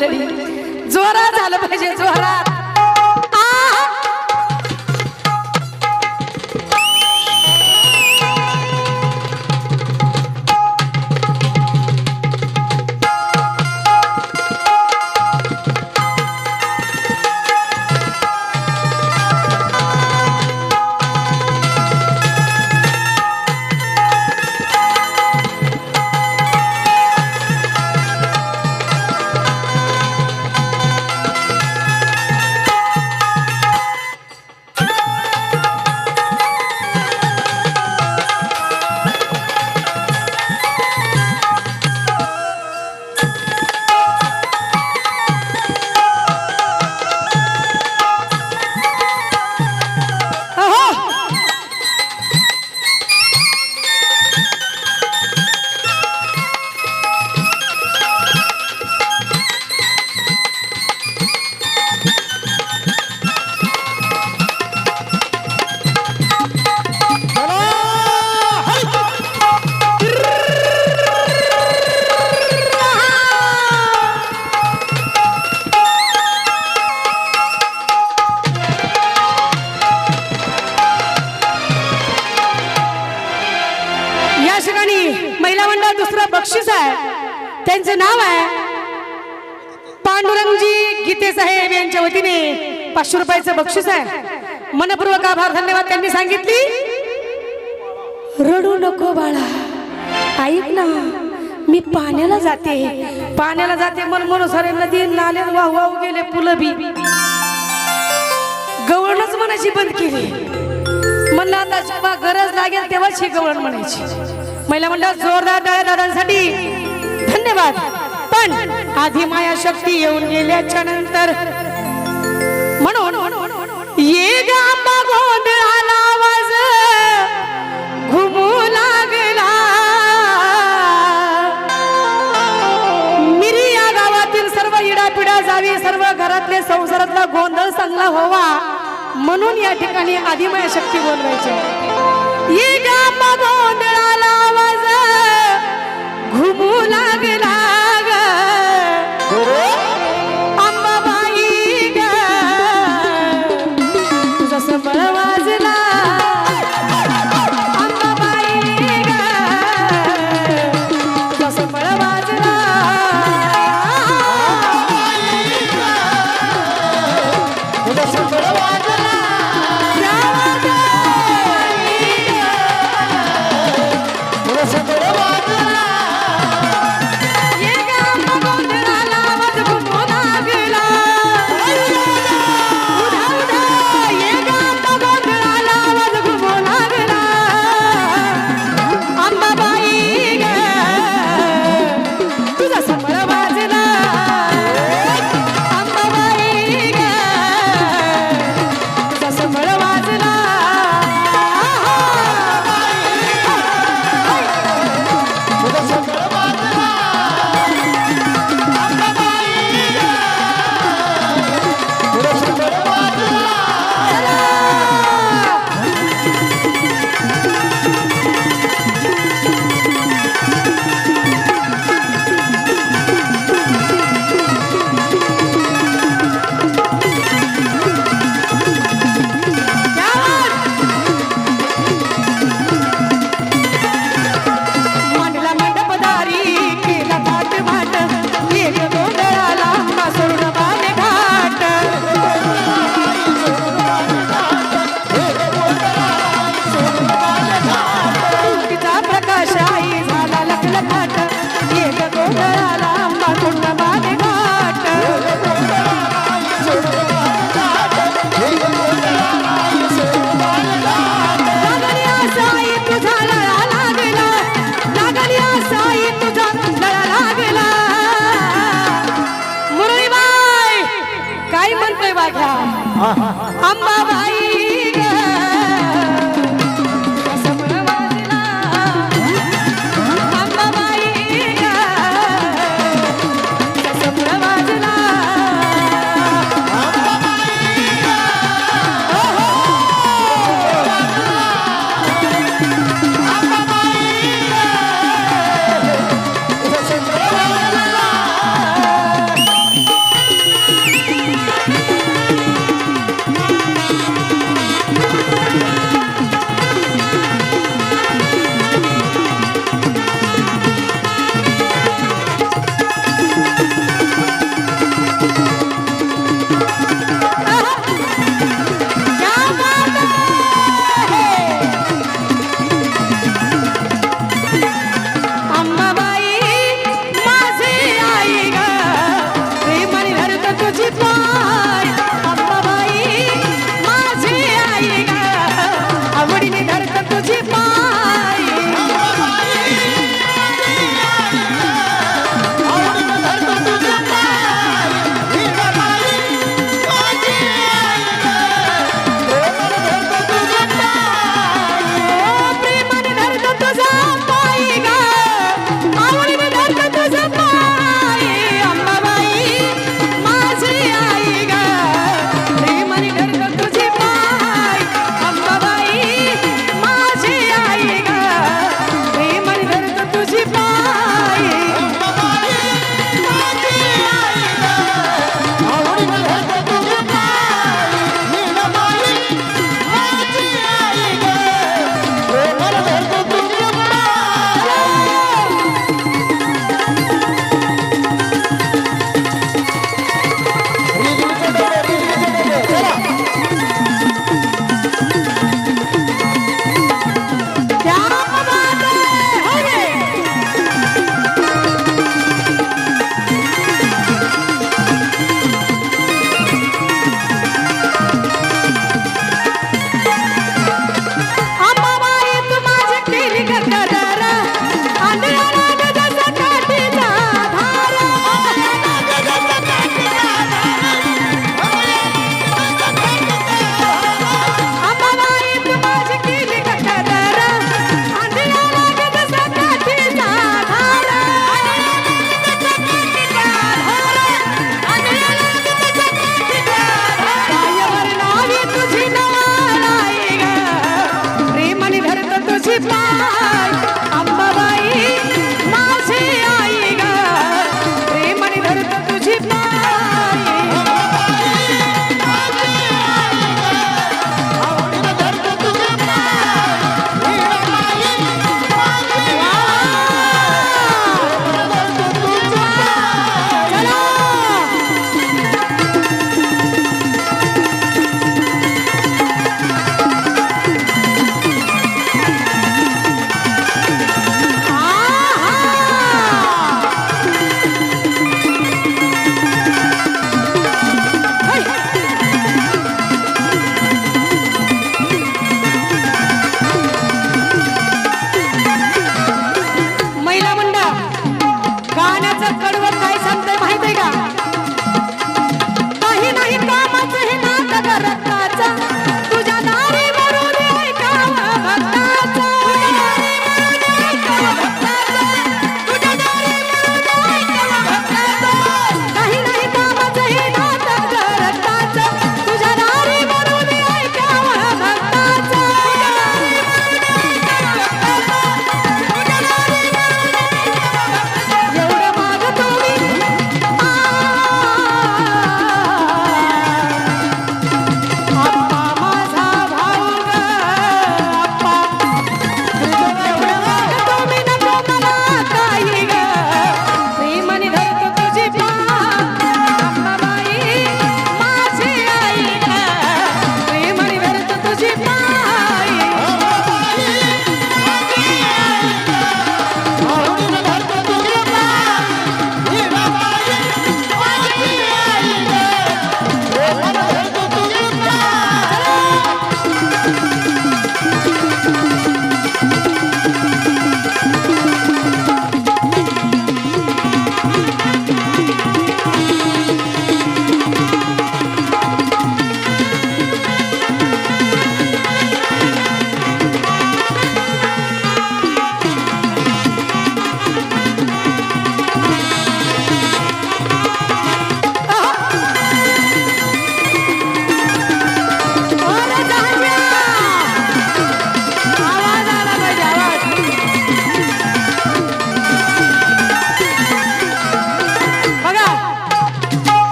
मंडळी जोरात झालं पाहिजे जोरात. त्यांचं नाव आहे पांडुरंगजी गीते साहेब यांच्या वतीने पाचशे रुपयाचं बक्षीस आहे. मनपूर्वक आभार धन्यवाद त्यांनी सांगितली. रडू नको बाळा. ऐक ना मी पाण्याला जाते. पाण्याला जाते मन मनोसारे नदी नाले वाहू वाहू गेले पुलं बी. गवळणच म्हणायची बंद केली. म्हणलं आता जेव्हा गरज लागेल तेव्हाच हे गवळण म्हणायची. महिला मंडळ जोरदार डाळ्या दादांसाठी धन्यवाद. पण आधी माया शक्ती येऊन गेल्याच्यानंतर म्हणून ये गांबा गोंधळाला आवाज घुमू लागला. मिरी या गावातील सर्व इडापिडा जावी सर्व घरातले संसारातला गोंधळ चांगला व्हावा. म्हणून या ठिकाणी आधी माया शक्ती बोलवायची. ये ha ha ha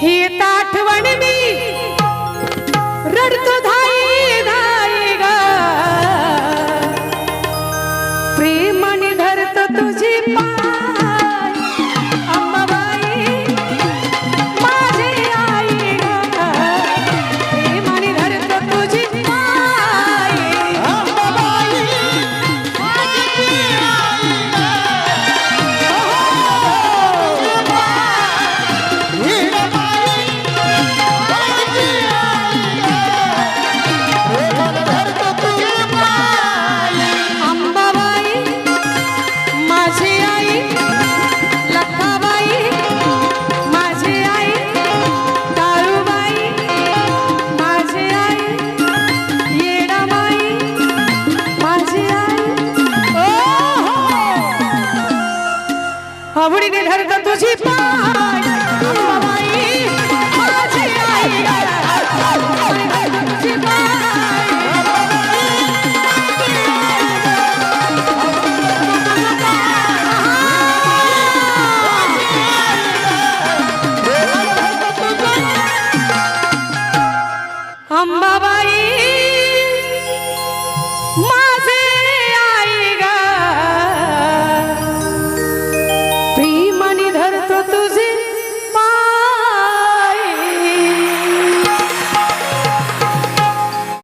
ही आठवण मी रडतो